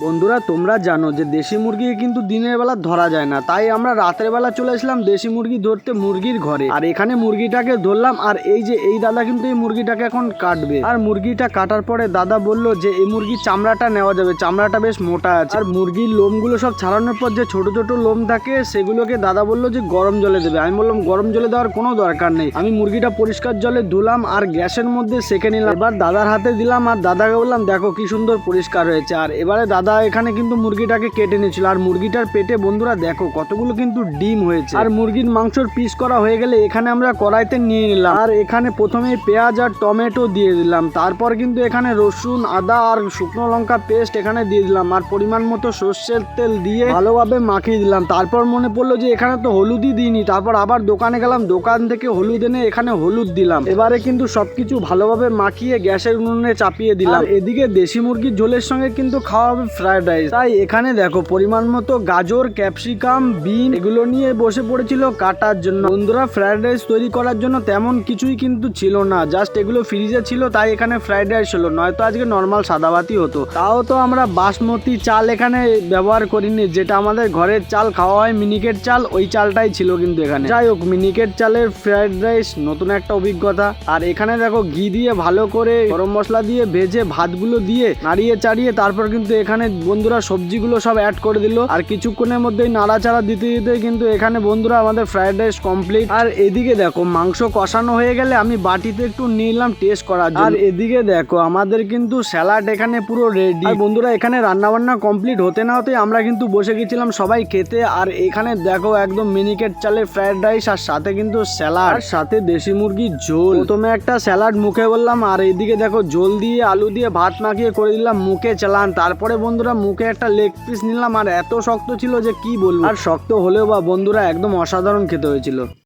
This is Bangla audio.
বন্ধুরা, তোমরা জানো যে দেশি মুরগি কিন্তু দিনের বেলা ধরা যায় না। তাই আমরা রাতের বেলা চলে আসলাম দেশি মুরগি ধরতে মুরগির ঘরে। আর এখানে মুরগিটাকে ধরলাম, আর এই যে এই দাদা কিন্তু এই মুরগিটাকে এখন কাটবে। আর মুরগিটা কাটার পরে দাদা বলল যে, এই মুরগির চামড়াটা নেওয়া যাবে। চামড়াটা বেশ মোটা আছে। আর মুরগির লোমগুলো সব ছাড়ানোর পর যে ছোট ছোট লোম থাকে, সেগুলোকে দাদা বলল যে, গরম জলে দেবে। আমি বললাম, গরম জলে দেওয়ার কোনো দরকার নেই। আমি মুরগিটা পরিষ্কার জলে ধুলাম, আর গ্যাসের মধ্যে সেকে নিলাম। এবার দাদার হাতে দিলাম, আর দাদাকে বললাম, দেখো কি সুন্দর পরিষ্কার হয়েছে। আর এবারে দাদা এখানে কিন্তু মুরগিটাকে কেটে নিয়েছিল। আর মুরগিটার পেটে বন্ধুরা দেখো, কতগুলো কিন্তু ডিম হয়েছে। আর মুরগির মাংসর পিস করা হয়ে গেলে এখানে আমরা কড়াইতে নিয়ে নিলাম। আর এখানে প্রথমে পেঁয়াজ আর টমেটো দিয়ে দিলাম। তারপর কিন্তু এখানে রসুন, আদা আর শুকনো লঙ্কা পেস্ট এখানে দিয়ে দিলাম। আর পরিমাণ মতো সর্ষের তেল দিয়ে ভালোভাবে মাখিয়ে দিলাম। তারপর মনে পড়ল যে এখানে তো হলুদই দিইনি। তারপর আবার দোকানে গেলাম। দোকান থেকে হলুদ এনে এখানে হলুদ দিলাম। এবারে কিন্তু সবকিছু ভালোভাবে মাখিয়ে গ্যাসের উনুনে চাপিয়ে দিলাম। এদিকে দেশি মুরগির ঝোলের সঙ্গে কিন্তু খাওয়া হবে ফ্রাইড রাইস তাই এখানে দেখো, পরিমাণ মতো গাজর, ক্যাপসিকাম, বিন এগুলো নিয়ে বসে পড়েছিল কাটার জন্য। বন্ধুরা ফ্রাইড রাইস তৈরি করার জন্য তেমন কিছুই কিন্তু ছিল না। জাস্ট এগুলো ফ্রিজে ছিল, তাই এখানে ফ্রাইড রাইস হলো। নয়তো আজকে নর্মাল সাদা ভাতই হতো। তাও তো আমরা বাসমতি চাল এখানে ব্যবহার করিনি, যেটা আমাদের ঘরের চাল খাওয়া হয়, মিনিকেট চাল, ওই চালটাই ছিল কিন্তু এখানে। যাই হোক, মিনিকেট চালের ফ্রাইড রাইস নতুন একটা অভিজ্ঞতা। আর এখানে দেখো, ঘি দিয়ে ভালো করে গরম মশলা দিয়ে ভেজে ভাতগুলো দিয়ে নাড়িয়ে চাড়িয়ে তারপর কিন্তু এখানে বন্ধুরা সবজিগুলো সব অ্যাড করে দিল। আর কিছুক্ষণের মধ্যেই নাড়াচাড়া দিতে দিতে কিন্তু এখানে বন্ধুরা আমাদের ফ্রাইড রাইস কমপ্লিট আর এদিকে দেখো, মাংস কষানো হয়ে গেলে আমি বাটিতে একটু নিলাম টেস্ট করার জন্য। আর এদিকে দেখো, আমাদের কিন্তু স্যালাড এখানে পুরো রেডি আর বন্ধুরা, এখানে রান্না বান্না কমপ্লিট হতে না হতে আমরা কিন্তু বসে গেছিলাম সবাই খেতে। আর এখানে দেখো, একদম মিনিকেট চালে ফ্রাইড রাইস আর সাথে কিন্তু স্যালাড আর সাথে দেশি মুরগির ঝোল। প্রথমে একটা স্যালাড মুখে বললাম, আর এদিকে দেখো, ঝোল দিয়ে, আলু দিয়ে ভাত মাখিয়ে করে দিলাম, মুখে চালান। তারপরে বন্ধুরা, মুখে একটা লেগ পিস নিলাম আর এত শক্ত ছিল যে কি বলব। আর শক্ত হলেও বা বন্ধুরা একদম অসাধারণ খেতে হয়েছিল।